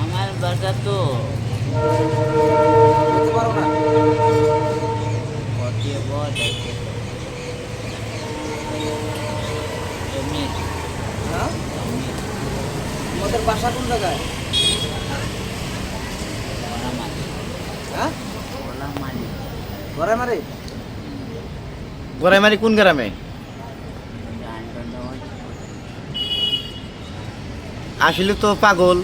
আমার বাসা তো কতিয়ে বড় তোমাদের বাসা কোন জায়গায় ওলা মালি ওলা মালি ঘরে মারে গোরাইমারি কোন গ্রামে? আসলে তো পাগল।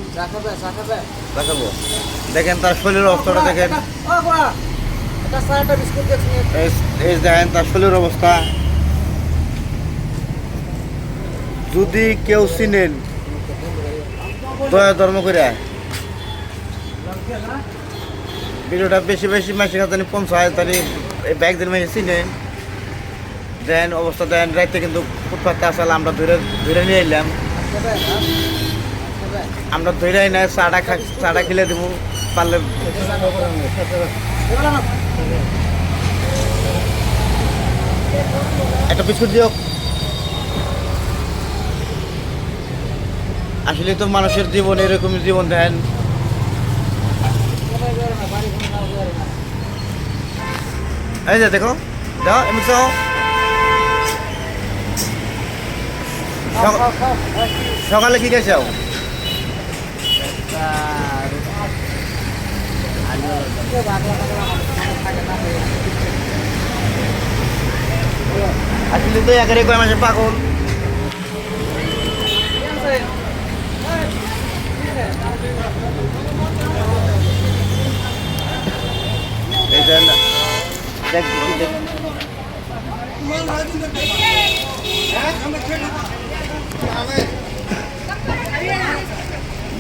দেখেন তার শরীরের অবস্থাটা দেখেন। দেখেন তার শরীরের অবস্থা। যদি কেউ চিনেন, দয়া ধর্ম করে। ভিডিওটা বেশি বেশি কাছে পঞ্চাশ তারিখ এই দিন মাসে চিনেন। দেন অবস্থা দেন, রাইতে কিন্তু ফুটপাতে আসাল আমরা ধরে ধরে নিয়ে এলাম। আমরা ধরে না চাটা খা চাটা খেলে দেবো, পারলে একটা বিস্কুট দিও আসলে তো মানুষের জীবন এরকম জীবন, দেন। এই যে দেখো, দাও, এমনি চাও। সকালে কি খেয়েছাও আসলে তো একের কয় মাসে পাগল? দেখ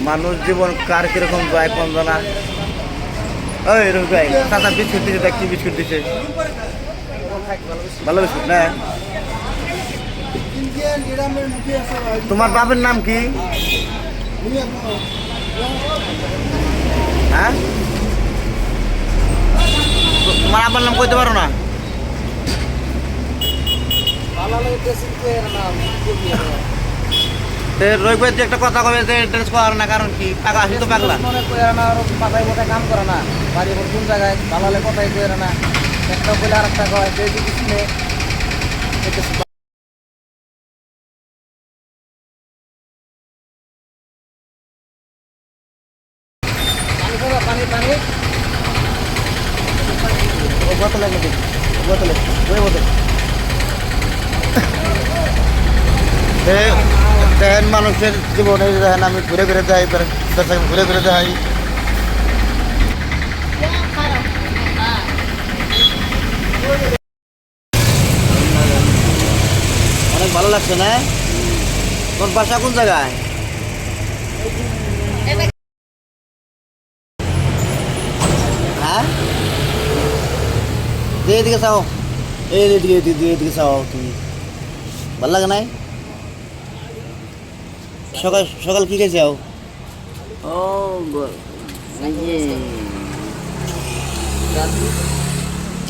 মানুষ জীবন কার কীরকম যায় কোন ওই রবি ভাই, চাচা বিস্কুট দিছে কি বিস্কুট দিছে। ভালো বিস্কুট, না? তোমার বাবার নাম কি? হ্যাঁ? তোমার আব্বার নাম কইতে পারো না? লাগে ড্রেসিং করে না কি তে রবি ভাই যে একটা কথা কবে যে ড্রেস করার না কারণ কি? পাগলা আসি তো পাগলা। মনে করে না আর মাথায় মাথায় কাম করে না। বাড়ি কোন জায়গায়? হলে কথাই না। একটা বলে আর একটা কয় যে যদি শুনে পানি পানি পানি। বোতলে বোতলে ওই বোতল। দেখেন মানুষের জীবনে দেখেন আমি ঘুরে ঘুরে যাই বেচা ঘুরে ঘুরে যাই অনেক ভালো লাগছে না তোর বাসা কোন জায়গায় হ্যাঁ দে এদিকে চাও এই এদিকে এদিকে এদিকে চাও তুমি ভালো লাগে নাই সকাল সকাল কি খেয়েছে যাও ও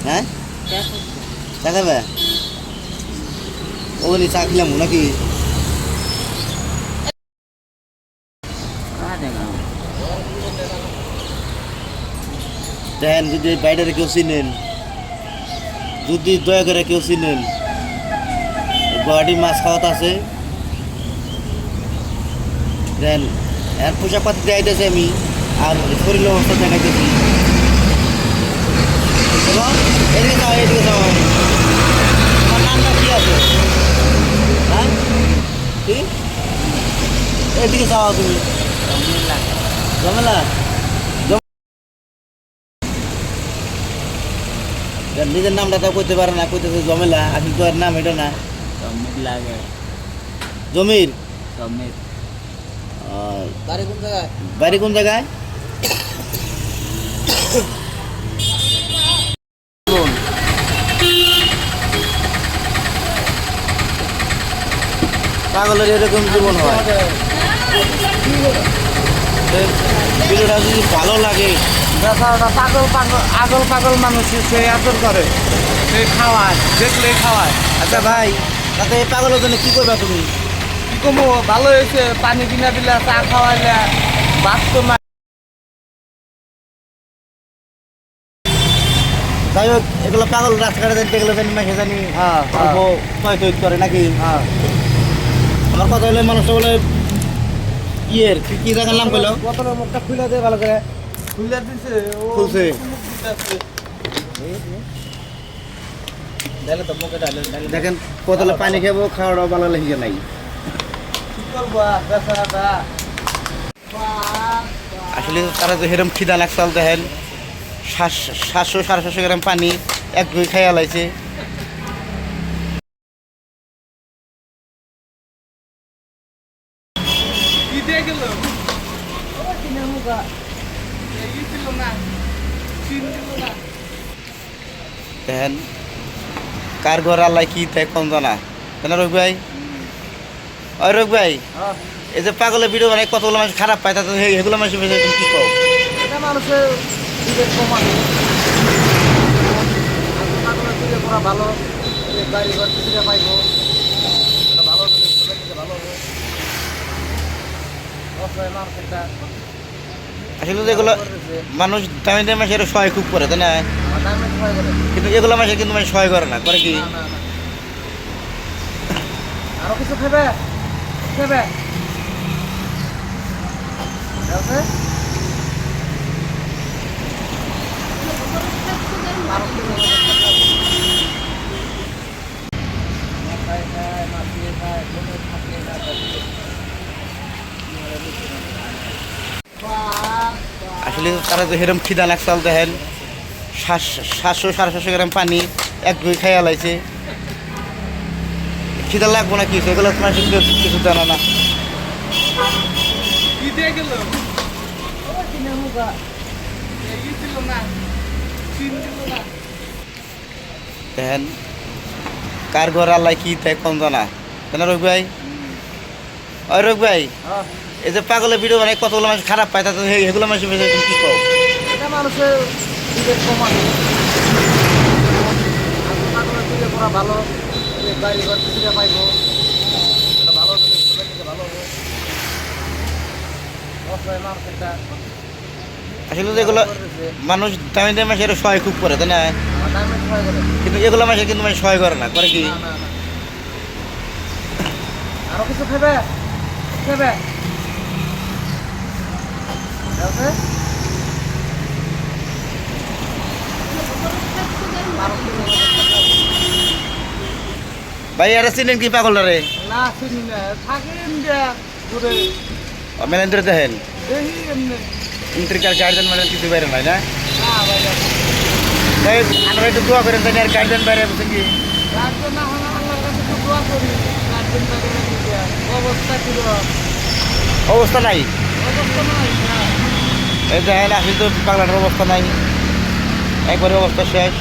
হ্যাঁ? চা খাবে? ওগুলি চা খেলাম নাকি? দেখেন যদি বাইরে কেউ চিনেন যদি দয়া করে কেউ চিনেন গুয়াহাটি মাছ খাওয়াত আছে দেন এর পোশাক পাতি দেখাইতেছি আমি আর শরীরের অবস্থা দেখাইতেছি। এবং এদিকে যাও এদিকে যাও। তোমার নামটা কি আছে? হ্যাঁ? কি? এদিকে যাও তুমি। জমি লাগে ঝামেলা এর নিজের নামটা তো কইতে পারে না কইতেছে জমেলা এর নাম এটা না। লাগে। জমির? জমি আর বাড়ি কোন জায়গায়? বাড়ি কোন জায়গায়? পাগলের এরকম জীবন হয়। ভিডিওটা যদি ভালো লাগে। পাগল পাগল আগল পাগল মানুষ সে আদর করে সে খাওয়ায় দেখলে খাওয়ায়। আচ্ছা ভাই তাতে এই পাগলের জন্য কি করবা তুমি? কমো ভালো হয়েছে পানি কিনা দিলে চা খাওয়াইলে ভাত তো না যাই হোক এগুলো পাগল রাস্তাঘাটে দেখতে গেলে জানি মাসে জানি হ্যাঁ অল্প টয় টয় করে নাকি? হ্যাঁ। আমার কথা হলে মানুষটা বলে ইয়ের কি জায়গার নাম পেল বোতলের মুখটা খুলে দে ভালো করে। খুলে দিছে ও খুলছে। মুখ মুখে দেখেন বোতলে পানি খাব খাওয়াটা ভালো লেগে নাই। আসলে তারা তো হেরম খিদা লাগসাল দেখেন সাতশো সাড়ে সাতশো গ্রাম পানি, এক দুই খাইয়া লাইছে। কার ঘর আল্লাহ কি তাই কম জানা? কেন রোগ ভাই? রোগ ভাই হ্যাঁ। এই যে পাগলের ভিডিও মানে কতগুলো মানুষ খারাপ পায় তাতে এগুলো মানুষ বেশি কি এটা মানুষের ভালো এই বাড়ি ঘর থেকে পাইবো। এটা ভালো ভালো হবে। মানুষ আসলে তো এগুলো মানুষ দামি দামি মাসে সহায় খুব করে তাই না? সহায় করে। কিন্তু এগুলো মাসে কিন্তু মানে সহায় করে না করে কি। আরও কিছু খাবে থাকে। আসলে তারা তো হেরম খিদা লাগসাল দেখেন সাতশো, সাড়ে সাতশো গ্রাম পানি, এক দুই খাইয়া লাইছে খিদা লাগবো না কিছু এগুলো তোমার কিছু কিছু জানা না। কি দেখেন কার ঘর আল্লাহ কি তাই কম জানা। কেন রোগ ভাই? ওই রোগ ভাই এই যে পাগলের ভিডিও মানে কতগুলো মানুষ খারাপ পায় তাতে এগুলো মানুষ কি মানুষের ভালো। এই ঘর থেকে পাইবো। ভালো জিনিস ভালো হবে। অসহায় মানুষ আসলে তো এগুলো মানুষ দামি দামি মাসে সহায় খুব করে তাই না? করে। কিন্তু এগুলো মাসে কিন্তু মানে সহায় করে না করে কি। আরও কিছু খাবে খাবে আছে? আরও কিছু ভাই আর চিনেন কি পাগলটারে না চিনি না। মেলেন্দ্র দেখেন? ইন্টারকার গার্জেন মানে কিছু বাইরে নাই না? ভাই আমরা একটু দোয়া করেন তাই আর গার্জেন বাইরে বলছেন কি? অবস্থা নাই? এই দেখেন আসলে তো পাগলাটার অবস্থা নাই। একবারে অবস্থা শেষ।